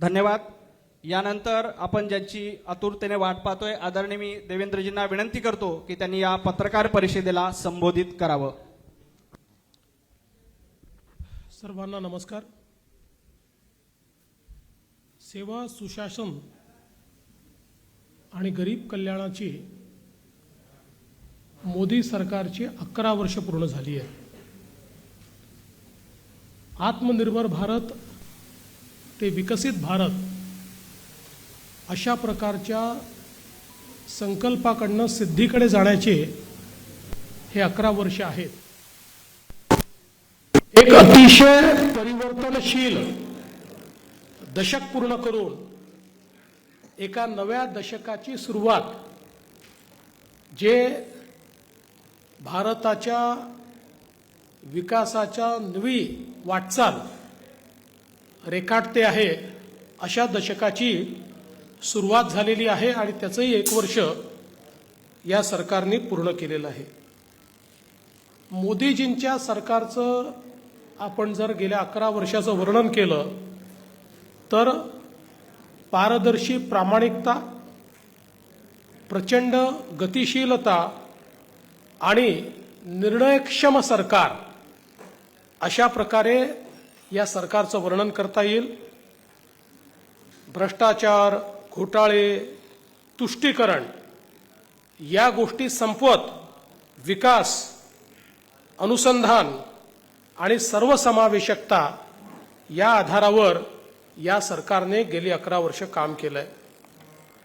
धन्यवाद. यानंतर आपण ज्यांची आतुरतेने वाट पाहतोय आदरणीय मी देवेंद्रजींना विनंती करतो की त्यांनी या पत्रकार परिषदेला संबोधित करावं. सर्वांना नमस्कार. सेवा सुशासन आणि गरीब कल्याणाची मोदी सरकारची अकरा वर्ष पूर्ण झाली आहे आत्मनिर्भर भारत ते विकसित भारत अशा प्रकारच्या संकल्पाकडनं सिद्धीकडे जाण्याचे हे अकरा वर्ष आहेत. एक अतिशय परिवर्तनशील दशक पूर्ण करून एका नव्या दशकाची सुरुवात जे भारताच्या विकासाच्या नवी वाटचाल रेखाटते आहे अशा दशकाची सुरुवात झालेली आहे आणि त्याचंही एक वर्ष या सरकारने पूर्ण केलेलं आहे. मोदीजींच्या सरकारचं आपण जर गेल्या अकरा वर्षाचं वर्णन केलं तर पारदर्शी प्रामाणिकता प्रचंड गतिशीलता आणि निर्णयक्षम सरकार अशा प्रकारे या सरकारचं वर्णन करता येईल. भ्रष्टाचार घोटाळे तुष्टीकरण या गोष्टी संपवत विकास अनुसंधान आणि सर्वसमावेशकता या आधारावर या सरकारने गेली अकरा वर्ष काम केलंय.